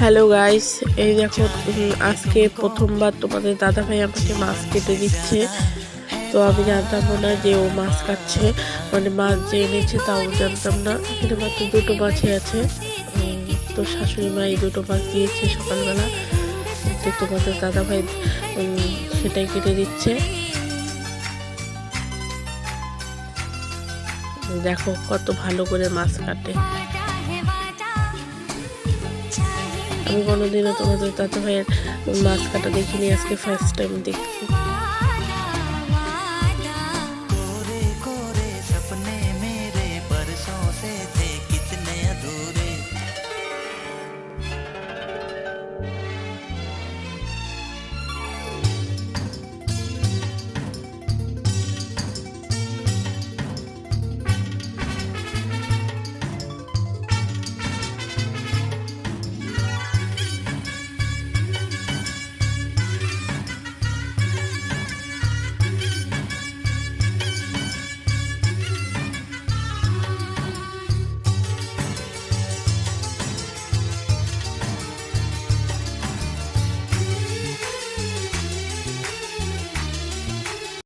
Hello guys এই দেখো আজকে প্রথমবার তোমাদের দাদা ভাই আমাকে মাছ কেটে দিচ্ছে। তো আমি জানতাম না যে ও মাছ কাটছে। মানে মাছ যে এনেছে তাও জানতাম না। এখানে মাত্র দুটো মাছই আছে। তো শাশুড়ি মা এই দুটো মাছ দিয়েছে সকালবেলা। তো তোমাদের দাদা ভাই সেটাই কেটে দিচ্ছে। দেখো, কত ভালো করে মাছ কাটে। আমি কোনোদিনও তোমাদের তাতে ভাইয়ের মাছ কাটা দেখিনি আজকে ফার্স্ট টাইম দেখছি।